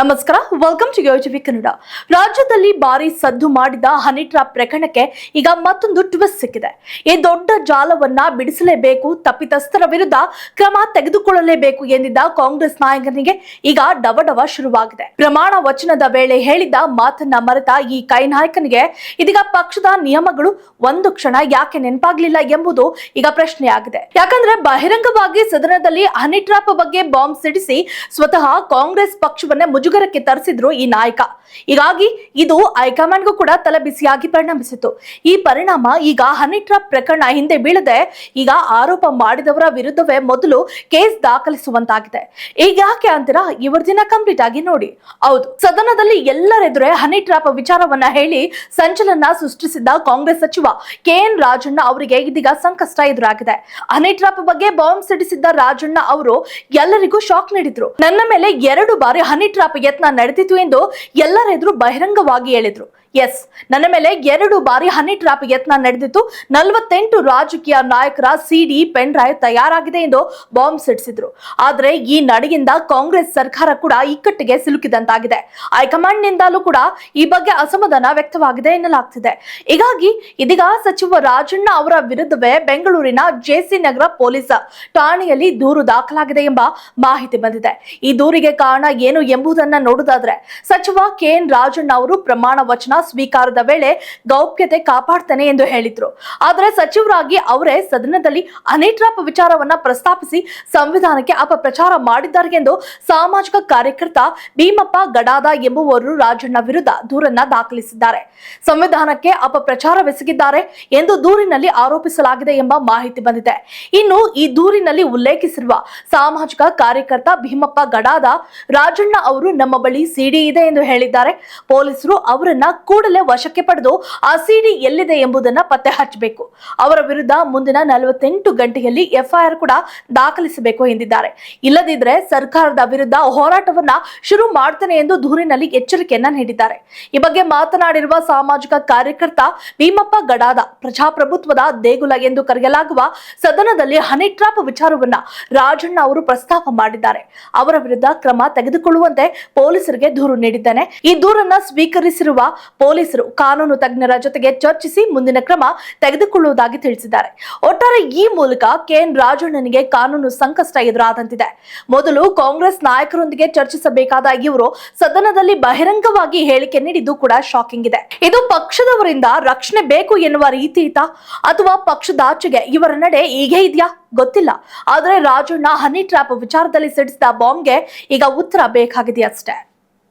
ನಮಸ್ಕಾರ welcome to ಯೋಜವಿ Kannada ರಾಜ್ಯದಲ್ಲಿ ಭಾರಿ ಸದ್ದು ಮಾಡಿದ ಹನಿ ಟ್ರಾಪ್ ಪ್ರಕರಣಕ್ಕೆ ಈಗ ಮತ್ತೊಂದು ಟ್ವಿಸ್ಟ್ ಸಿಕ್ಕಿದೆ. ಈ ದೊಡ್ಡ ಜಾಲವನ್ನ ಬಿಡಿಸಲೇಬೇಕು, ತಪ್ಪಿತಸ್ಥರ ವಿರುದ್ಧ ಕ್ರಮ ತೆಗೆದುಕೊಳ್ಳಲೇಬೇಕು ಎಂದಿದ್ದ ಕಾಂಗ್ರೆಸ್ ನಾಯಕನಿಗೆ ಈಗ ಡವಡವ ಶುರುವಾಗಿದೆ. ಪ್ರಮಾಣ ವಚನದ ವೇಳೆ ಹೇಳಿದ ಮಾತನ್ನ ಮರೆತ ಈ ಕೈ ನಾಯಕನಿಗೆ ಇದೀಗ ಪಕ್ಷದ ನಿಯಮಗಳು ಒಂದು ಕ್ಷಣ ಯಾಕೆ ನೆನಪಾಗ್ಲಿಲ್ಲ ಎಂಬುದು ಈಗ ಪ್ರಶ್ನೆಯಾಗಿದೆ. ಯಾಕಂದ್ರೆ ಬಹಿರಂಗವಾಗಿ ಸದನದಲ್ಲಿ ಹನಿ ಟ್ರಾಪ್ ಬಗ್ಗೆ ಬಾಂಬ್ ಸಿಡಿಸಿ ಸ್ವತಃ ಕಾಂಗ್ರೆಸ್ ಪಕ್ಷವನ್ನೇ ಮುಜುಗರಕ್ಕೆ ತರಿಸಿದ್ರು ಈ ನಾಯಕ. ಹೀಗಾಗಿ ಇದು ಹೈಕಮಾಂಡ್ಗೂ ಕೂಡ ತಲೆಬಿಸಿಯಾಗಿ ಪರಿಣಮಿಸಿತು. ಈ ಪರಿಣಾಮ ಈಗ ಹನಿ ಟ್ರಾಪ್ ಪ್ರಕರಣ ಹಿಂದೆ ಬೀಳದೆ ಈಗ ಆರೋಪ ಮಾಡಿದವರ ವಿರುದ್ಧವೇ ಮೊದಲು ಕೇಸ್ ದಾಖಲಿಸುವಂತಾಗಿದೆ. ಈಗ ಯಾಕೆ ಅಂತೀರಾ? ದಿನ ಕಂಪ್ಲೀಟ್ ಆಗಿ ನೋಡಿ. ಹೌದು, ಸದನದಲ್ಲಿ ಎಲ್ಲರೆದುರೇ ಹನಿ ಟ್ರಾಪ್ ವಿಚಾರವನ್ನ ಹೇಳಿ ಸಂಚಲನ ಸೃಷ್ಟಿಸಿದ್ದ ಕಾಂಗ್ರೆಸ್ ಸಚಿವ ಕೆ ಎನ್ ರಾಜಣ್ಣ ಅವರಿಗೆ ಇದೀಗ ಸಂಕಷ್ಟ ಎದುರಾಗಿದೆ. ಹನಿ ಟ್ರಾಪ್ ಬಗ್ಗೆ ಬಾಂಬ್ ಸಿಡಿಸಿದ್ದ ರಾಜಣ್ಣ ಅವರು ಎಲ್ಲರಿಗೂ ಶಾಕ್ ನೀಡಿದ್ರು. ನನ್ನ ಮೇಲೆ ಎರಡು ಬಾರಿ ಹನಿ ಟ್ರಾಪ್ ಯತ್ನ ನಡೆದಿತ್ತು ಎಂದು ಎಲ್ಲರೆದುರು ಬಹಿರಂಗವಾಗಿ ಹೇಳಿದ್ರು. ಎಸ್ ನನ್ನ ಮೇಲೆ ಎರಡು ಬಾರಿ ಹನಿ ಟ್ರಾಪ್ ಯತ್ನ ನಡೆದಿತ್ತು. ನಲವತ್ತೆಂಟು ರಾಜಕೀಯ ನಾಯಕರ ಸಿಡಿ ಪೆನ್ ಡ್ರೈವ್ ತಯಾರಾಗಿದೆ ಎಂದು ಬಾಂಬ್ ಸಿಡಿಸಿದ್ರು. ಆದರೆ ಈ ನಡೆಯಿಂದ ಕಾಂಗ್ರೆಸ್ ಸರ್ಕಾರ ಕೂಡ ಇಕ್ಕಟ್ಟಿಗೆ ಸಿಲುಕಿದಂತಾಗಿದೆ. ಹೈಕಮಾಂಡ್ ನಿಂದಲೂ ಕೂಡ ಈ ಬಗ್ಗೆ ಅಸಮಾಧಾನ ವ್ಯಕ್ತವಾಗಿದೆ ಎನ್ನಲಾಗ್ತಿದೆ. ಹೀಗಾಗಿ ಇದೀಗ ಸಚಿವ ರಾಜಣ್ಣ ಅವರ ವಿರುದ್ಧವೇ ಬೆಂಗಳೂರಿನ ಜೆಸಿ ನಗರ ಪೊಲೀಸ್ ಠಾಣೆಯಲ್ಲಿ ದೂರು ದಾಖಲಾಗಿದೆ ಎಂಬ ಮಾಹಿತಿ ಬಂದಿದೆ. ಈ ದೂರಿಗೆ ಕಾರಣ ಏನು ಎಂಬುದನ್ನ ನೋಡುವುದಾದ್ರೆ ಸಚಿವ ಕೆ ಎನ್ ರಾಜಣ್ಣ ಅವರು ಪ್ರಮಾಣ ವಚನ ಸ್ವೀಕಾರದ ವೇಳೆ ಗೌಪ್ಯತೆ ಕಾಪಾಡ್ತಾನೆ ಎಂದು ಹೇಳಿದ್ರು. ಆದರೆ ಸಚಿವರಾಗಿ ಅವರೇ ಸದನದಲ್ಲಿ ಅನೇಟ್ರಾಪ್ ವಿಚಾರವನ್ನ ಪ್ರಸ್ತಾಪಿಸಿ ಸಂವಿಧಾನಕ್ಕೆ ಅಪಪ್ರಚಾರ ಮಾಡಿದ್ದಾರೆ ಎಂದು ಸಾಮಾಜಿಕ ಕಾರ್ಯಕರ್ತ ಭೀಮಪ್ಪ ಗಡಾದ ಎಂಬುವರು ರಾಜಣ್ಣ ವಿರುದ್ಧ ದೂರನ್ನ ದಾಖಲಿಸಿದ್ದಾರೆ. ಸಂವಿಧಾನಕ್ಕೆ ಅಪಪ್ರಚಾರವೆಸಗಿದ್ದಾರೆ ಎಂದು ದೂರಿನಲ್ಲಿ ಆರೋಪಿಸಲಾಗಿದೆ ಎಂಬ ಮಾಹಿತಿ ಬಂದಿದೆ. ಇನ್ನು ಈ ದೂರಿನಲ್ಲಿ ಉಲ್ಲೇಖಿಸಿರುವ ಸಾಮಾಜಿಕ ಕಾರ್ಯಕರ್ತ ಭೀಮಪ್ಪ ಗಡಾದ ರಾಜಣ್ಣ ಅವರು ನಮ್ಮ ಬಳಿ ಸಿಡಿ ಇದೆ ಎಂದು ಹೇಳಿದ್ದಾರೆ. ಪೊಲೀಸರು ಅವರನ್ನ ಕೂಡಲೇ ವಶಕ್ಕೆ ಪಡೆದು ಆ ಸಿಡಿ ಎಲ್ಲಿದೆ ಎಂಬುದನ್ನ ಪತ್ತೆ ಹಚ್ಚಬೇಕು. ಅವರ ವಿರುದ್ಧ ಮುಂದಿನ ನಲವತ್ತೆಂಟು ಗಂಟೆಯಲ್ಲಿ ಎಫ್ಐಆರ್ ಕೂಡ ದಾಖಲಿಸಬೇಕು ಎಂದಿದ್ದಾರೆ. ಇಲ್ಲದಿದ್ರೆ ಸರ್ಕಾರದ ವಿರುದ್ಧ ಹೋರಾಟವನ್ನ ಶುರು ಮಾಡ್ತೇನೆ ಎಂದು ದೂರಿನಲ್ಲಿ ಎಚ್ಚರಿಕೆಯನ್ನ ನೀಡಿದ್ದಾರೆ. ಈ ಬಗ್ಗೆ ಮಾತನಾಡಿರುವ ಸಾಮಾಜಿಕ ಕಾರ್ಯಕರ್ತ ಭೀಮಪ್ಪ ಗಡಾದ ಪ್ರಜಾಪ್ರಭುತ್ವದ ದೇಗುಲ ಎಂದು ಕರೆಯಲಾಗುವ ಸದನದಲ್ಲಿ ಹನಿ ಟ್ರಾಪ್ ವಿಚಾರವನ್ನ ರಾಜಣ್ಣ ಅವರು ಪ್ರಸ್ತಾಪ ಮಾಡಿದ್ದಾರೆ. ಅವರ ವಿರುದ್ಧ ಕ್ರಮ ತೆಗೆದುಕೊಳ್ಳುವಂತೆ ಪೊಲೀಸರಿಗೆ ದೂರು ನೀಡಿದ್ದಾನೆ. ಈ ದೂರನ್ನ ಸ್ವೀಕರಿಸಿರುವ ಪೊಲೀಸರು ಕಾನೂನು ತಜ್ಞರ ಜೊತೆಗೆ ಚರ್ಚಿಸಿ ಮುಂದಿನ ಕ್ರಮ ತೆಗೆದುಕೊಳ್ಳುವುದಾಗಿ ತಿಳಿಸಿದ್ದಾರೆ. ಒಟ್ಟಾರೆ ಈ ಮೂಲಕ ಕೆಎನ್ ರಾಜಣ್ಣನಿಗೆ ಕಾನೂನು ಸಂಕಷ್ಟ ಎದುರಾದಂತಿದೆ. ಮೊದಲು ಕಾಂಗ್ರೆಸ್ ನಾಯಕರೊಂದಿಗೆ ಚರ್ಚಿಸಬೇಕಾದ ಇವರು ಸದನದಲ್ಲಿ ಬಹಿರಂಗವಾಗಿ ಹೇಳಿಕೆ ನೀಡಿದ್ದು ಕೂಡ ಶಾಕಿಂಗ್ ಇದೆ. ಇದು ಪಕ್ಷದವರಿಂದ ರಕ್ಷಣೆ ಬೇಕು ಎನ್ನುವ ರೀತಿ ಇತ ಅಥವಾ ಪಕ್ಷದಾಚೆಗೆ ಇವರ ನಡೆ ಹೀಗೆ ಇದೆಯಾ? ಗೊತ್ತಿಲ್ಲ. ಆದರೆ ರಾಜಣ್ಣ ಹನಿ ಟ್ರ್ಯಾಪ್ ವಿಚಾರದಲ್ಲಿ ಸಿಡಿಸಿದ ಬಾಂಬ್ಗೆ ಈಗ ಉತ್ತರ ಬೇಕಾಗಿದೆ ಅಷ್ಟೇ